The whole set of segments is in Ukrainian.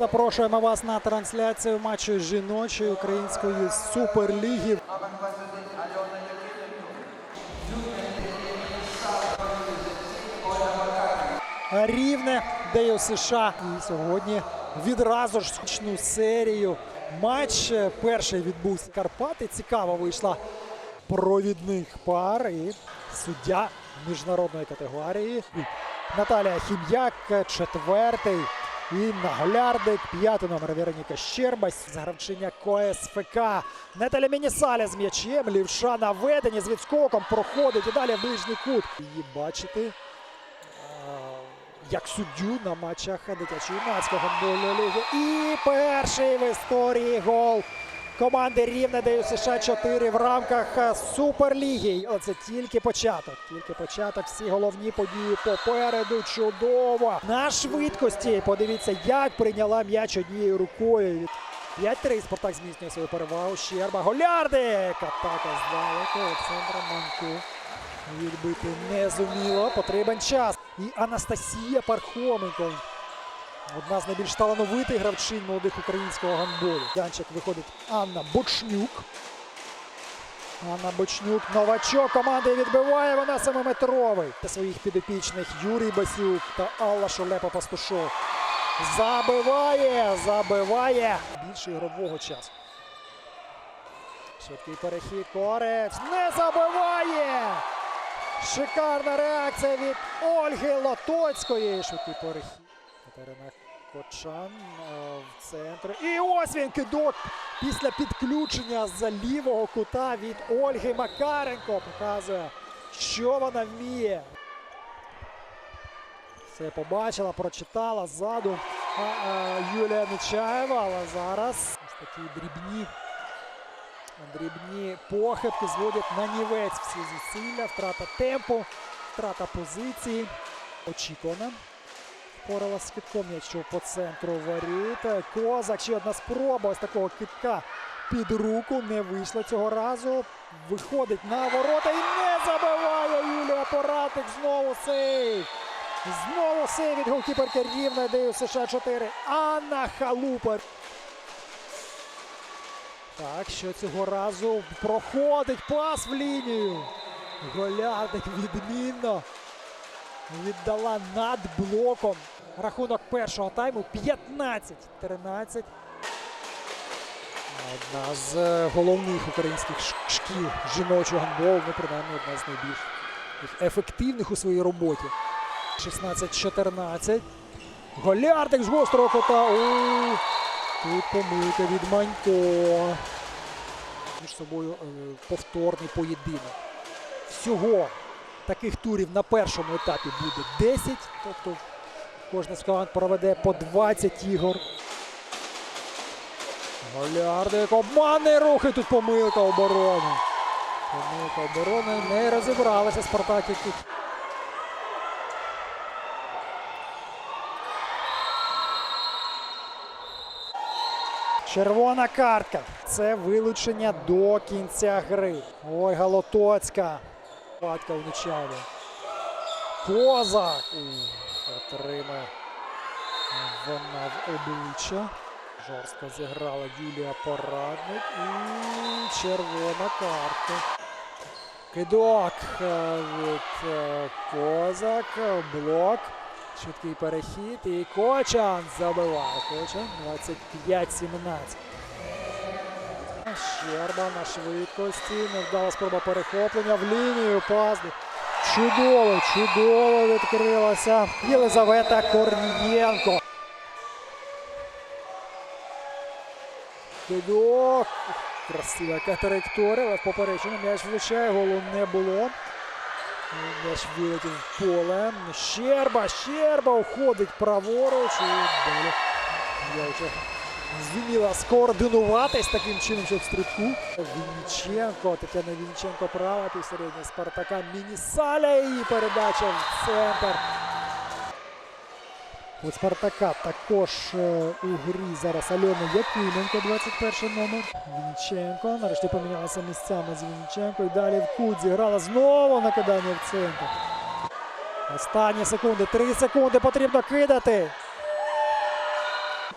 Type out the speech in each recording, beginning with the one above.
Запрошуємо вас на трансляцію матчу жіночої української суперліги. Рівне, де США. І сьогодні відразу ж скучну серію. Матч е, перший відбувся Карпати. Цікаво вийшла провідних пар і суддя міжнародної категорії. Наталія Хім'як, четвертий. І наглярдик, п'ятий номер Вероніка Щербась, загравчиня КСФК. Наталя Мінісаля з м'ячем, лівша на веденні з відскоком проходить і далі в ближній кут. Її бачити як суддю на матчах дитячо-юнацького гандбольної ліги. І перший в історії гол команди Рівне дає США 4 в рамках е, Суперліги. Але це тільки початок. Тільки початок. Всі головні події попереду. Чудово. На швидкості. Подивіться, як прийняла м'яч однією рукою. 5-3 Спартак зміцнює свою перевагу. Щерба. Голярдик. Атака здалеку. Олександра Манько. Відбити не зуміло. Потрібен час. І Анастасія Пархоменко. Одна з найбільш талановитих гравчин молодих українського гандболу. Янчик виходить Анна Бочнюк. Анна Бочнюк, новачок команди відбиває. Вона семиметровий. Та Своїх підопічних Юрій Басюк та Алла Шолепа Пастушов. Забиває, забиває. Більше ігрового часу. Швидкий перехід. Корець не забиває. Шикарна реакція від Ольги Лотоцької. Швидкий перехід. Кочан е, в центрі. І ось він кидок після підключення з лівого кута від Ольги Макаренко. Показує, що вона вміє. Все побачила, прочитала ззаду а, а, Юлія Нечаєва, але зараз ось такі дрібні. Дрібні похибки зводять на нівець всі зусилля, втрата темпу, втрата позиції. Очікувана. Впоралась з китком, якщо по центру воріт. Козак, ще одна спроба ось такого китка під руку. Не вийшло цього разу. Виходить на ворота і не забиває Юлія Поратик. Знову сейв. Знову сейв від голкіперки Рівна дає США 4. Анна Халупа. Так, що цього разу проходить пас в лінію. Голярник відмінно віддала над блоком. Рахунок першого тайму 15-13. Одна з е, головних українських шкіл жіночого гандболу, ну принаймні одна з найбільш ефективних у своїй роботі. 16-14. Голярник з гострого кота. Тут помилка від Манько. Між собою е, повторний поєдинок. Всього таких турів на першому етапі буде 10. Тобто кожна з команд проведе по 20 ігор. Голярдик, обманний рух і тут помилка оборони. Помилка оборони не розібралися Спартак, яких Червона картка. Це вилучення до кінця гри. Ольга Лотоцька. Падка у Нечаєві. Козак. Отримає вона в обличчя. Жорстко зіграла Юлія Порадник. І червона картка. Кидок е, від е, Козак. Блок. Швидкий перехід. І Кочан забиває. Кочан 25-17. Щерба на швидкості. Невдала спроба перехоплення в лінію. Пас. Чудово, чудово відкрилася. Єлизавета Корнієнко. Кидок. Красива яка траєкторія, але м'яч влучає, голу не було. М'яч вилетів в поле. Щерба, Щерба уходить праворуч. І далі. Зуміла скоординуватись таким чином, щоб в стрибку. Вінниченко, Тетяна Вінниченко права, півсередня Спартака Мінісаля і передача в центр. У Спартака також е, у грі зараз Альона Якименко, 21 номер. Вінниченко. Нарешті помінялися місцями з Вінниченко. І далі в кут зіграла знову накидання в центр. Останні секунди, 3 секунди потрібно кидати.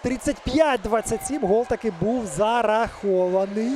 35-27 гол таки був зарахований.